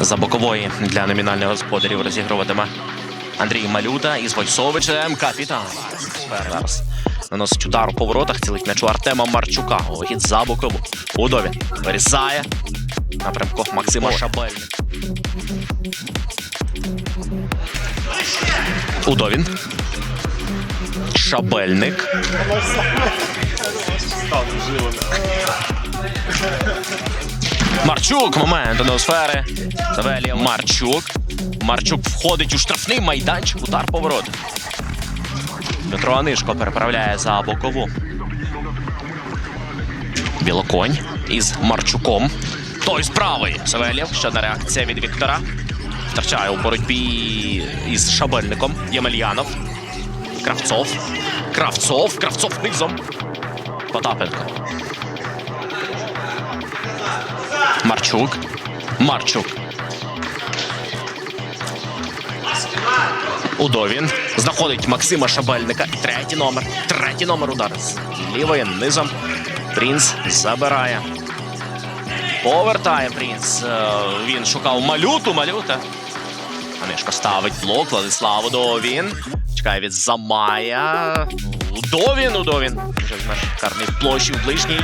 За бокової для номінальних господарів розігруватиме Андрій Малюта із Войсовичем. Капітан. Зараз наносить удар у поворотах. Цілить м'яч у Артема Марчука. Вихід за бокову. Удові. Вирізає. Напрямку Максима Шабельник. Удовін. Шабельник. Марчук. Момент до сфери. Савелія Марчук. Марчук входить у штрафний майданчик. Удар поворот. Дмитро Анишко переправляє за бокову. Білоконь із Марчуком. Той з правої. Савельєв. Ще одна реакція від Віктора. Втрачає у боротьбі із Шабельником. Ємельянов. Кравцов. Кравцов. Кравцов низом. Потапенко. Марчук. Марчук. Удовін. Знаходить Максима Шабельника. Третій номер. Третій номер удар. З лівої низом. Принц забирає. Повертає Принц. Е, Він шукав малюту. Малюта. Анишко ставить блок. Владислав Удовін. Чекає від Замая. Удовін, Удовін. Вже з карний площі в ближній.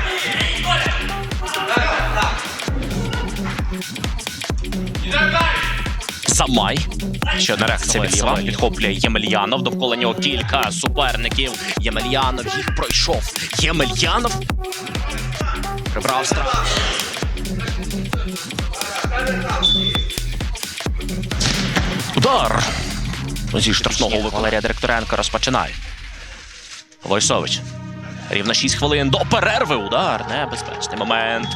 Замай. Ще одна реакція від Сава. Підхоплює Ємельянов. Довкола нього кілька суперників. Ємельянов їх пройшов. Ємельянов. Прибрав страх. Удар. Зі штрафного Валерія Директоренка розпочинає. Войсович. Рівно 6 хвилин до перерви. Удар. Небезпечний момент.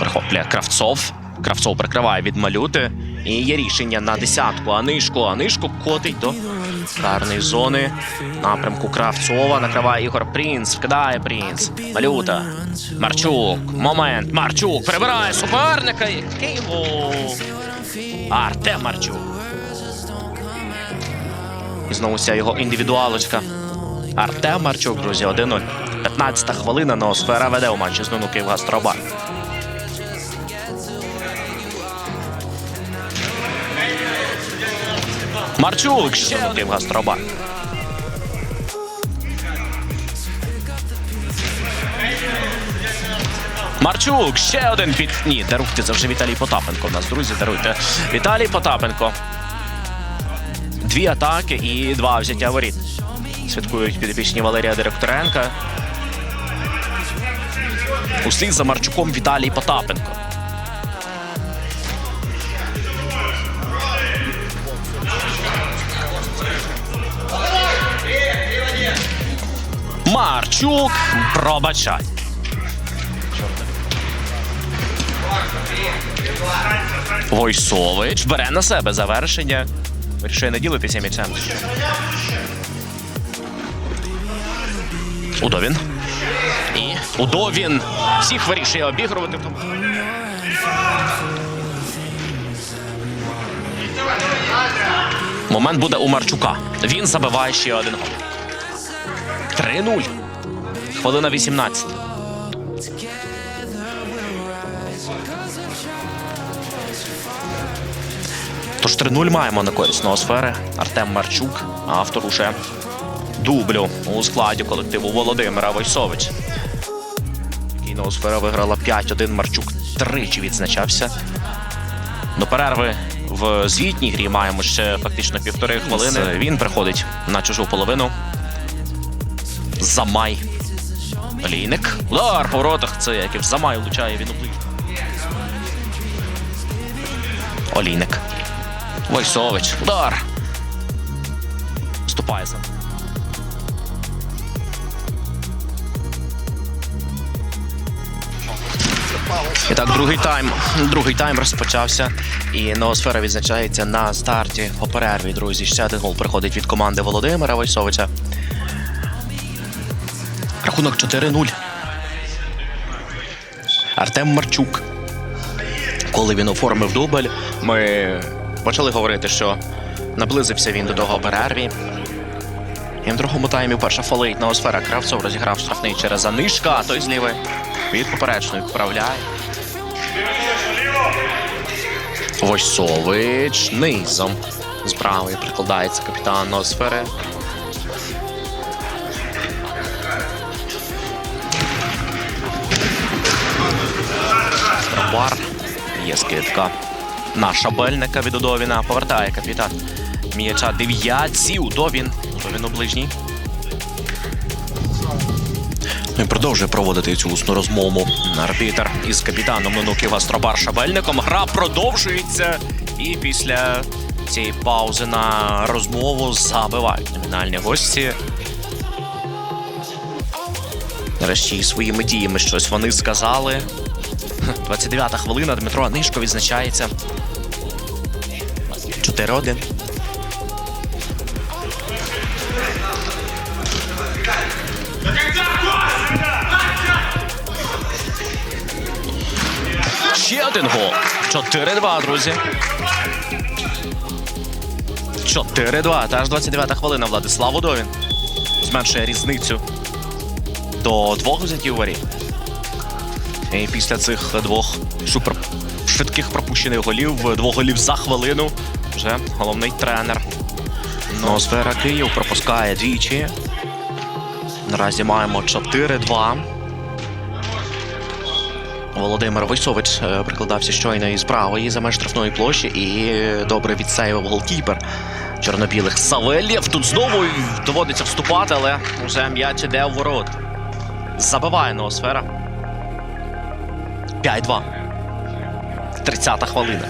Прихоплює Кравцов. Кравцов прикриває від малюти. І є рішення на десятку. Анишко. Анишко котить до карної зони. Напрямку Кравцова. Накриває Ігор Принц. Вкидає Принц. Малюта. Марчук. Момент. Марчук. Прибирає суперника. Який. Артем Марчук. І знову ця його індивідуалочка. Артем Марчук, друзі, 1-0. 15-та хвилина Ноосфера веде у матчі з Нуну Київгастробар. Марчук ще один Київгастробар. Марчук ще один під. Ні, даруйте, це вже Віталій Потапенко. У нас, друзі, даруйте. Віталій Потапенко. Дві атаки і два взяття воріт. Святкують підопічні Валерія Директоренка. Услід за Марчуком Віталій Потапенко. Марчук пробачай. Войсович бере на себе завершення. Вирішує не ділитися м'ячем. Удовін. І Удовін. Всіх вирішує обігрувати. Момент буде у Марчука. Він забиває ще один гол. 3-0. Хвилина 18. Тож 3-0 маємо на користь ноосфери. Артем Марчук, автор уже дублю у складі колективу Володимира Войсович. Ноосфера виграла 5-1. Марчук тричі відзначався. До перерви в звітній грі маємо ще фактично півтори хвилини. Він приходить на чужу половину. Замай. Олійник. Удар по воротах. Це як і в Замай влучає він ближню. Олійник. Войсович. Удар. Вступає сам. І так, другий тайм. Другий тайм розпочався. І Ноосфера відзначається на старті по перерві, друзі. Ще один гол приходить від команди Володимира Войсовича. Рахунок 4-0. Артем Марчук. Коли він оформив дубль, ми почали говорити, що наблизився він до того перерві. І в другому таймі перша фолить осфера Кравцов розіграв штрафний через Анишка, а той з лівої від поперечної вправляє. Войсович низом. З правої прикладається капітан Носфери. Бар. Є скидка. На шабельника від Удовіна. Повертає капітан. М'яча дев'ятці. Удовін. Удовін у ближній. Ну і продовжує проводити цю усну розмову. Арбітер із капітаном Нонуки Гастробар Шабельником. Гра продовжується. І після цієї паузи на розмову забивають номінальні гості. Нарешті своїми діями щось вони сказали. 29-та хвилина. Дмитро Анишко відзначається. 4-1. Ще один гол. 4-2, друзі. 4-2. Та ж 29-та хвилина. Владислав Удовін. Зменшує різницю до двох взятів воріт. Після цих двох супер швидких пропущених голів, двох голів за хвилину, вже головний тренер. Ноосфера Київ пропускає двічі. Наразі маємо 4-2. Володимир Войсович е, прикладався щойно із правої за меж штрафної площі і добре відсеював голкіпер чорнобілих. Савельєв тут знову доводиться вступати, але вже м'яч іде у ворот. Забиває ноосфера. 5-2. 30-та хвилина.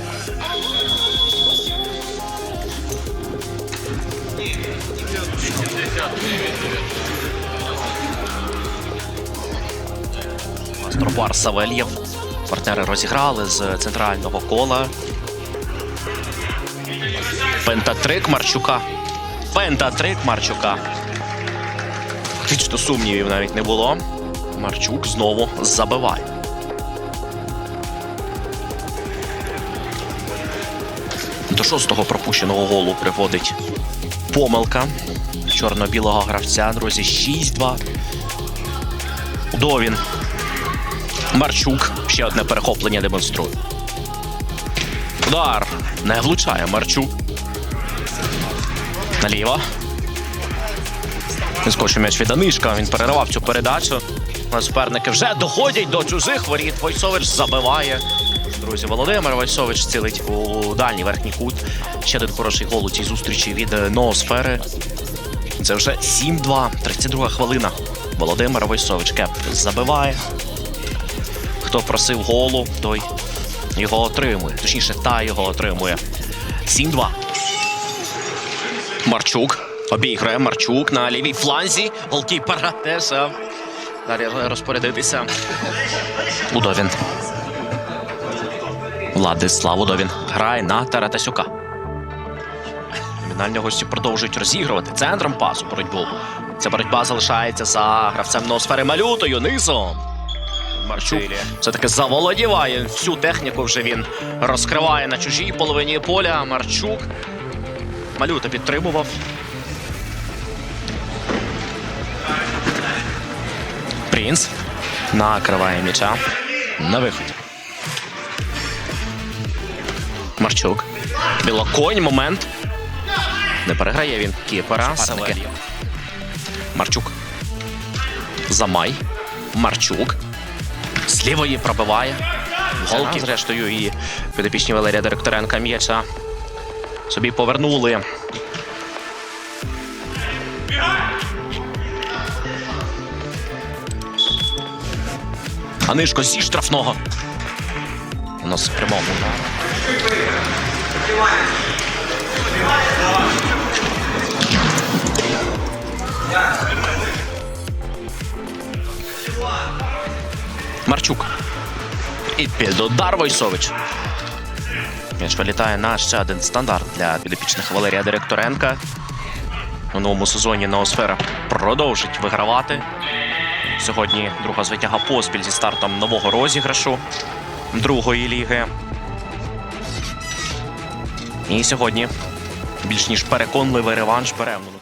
Астробар Савельєв. Партнери розіграли з центрального кола. Пентатрик Марчука. Пентатрик Марчука. Фактично сумнівів навіть не було. Марчук знову забиває. До шостого пропущеного голу приводить помилка чорно-білого гравця. Друзі, 6-2. Удовін. Марчук. Ще одне перехоплення демонструє. Удар. Не влучає Марчук. Наліво. Скочив м'яч від Анишка. Він переривав цю передачу. Суперники вже доходять до чужих воріт. Войсович забиває. Друзі, Володимир Войсович цілить у дальній верхній кут. Ще один хороший гол у цій зустрічі від е, Ноосфери. Це вже 7-2. 32 хвилина. Володимир Войсович кеп забиває. Хто просив голу, той його отримує. Точніше, та його отримує. 7-2. Марчук. Обіграє Марчук на лівій фланзі. Голкіпера теж. Далі розпорядитися. Удовін. Владислав Удовін грає на Таратасюка. Номінальні гості продовжують розігрувати центром пасу боротьбу. Ця боротьба залишається за гравцем Ноосфери Малютою низом. Марчук все-таки заволодіває всю техніку. Вже він розкриває на чужій половині поля. Марчук. Малюта підтримував. Принц накриває м'яча на виході. Марчук. Білоконь момент. Не переграє він кіпера. Савельєв. Марчук. Замай. Марчук. З лівої пробиває. Голки, зрештою, і підопічні Валерія Директоренка м'яча собі повернули. Анишко зі штрафного. У нас прямому. Марчук. І під удар Войсович. М'яч вилітає на ще один стандарт для підопічних Валерія Директоренка. У новому сезоні Ноосфера продовжить вигравати. Сьогодні друга звитяга поспіль зі стартом нового розіграшу другої ліги. І сьогодні більш ніж переконливий реванш бере в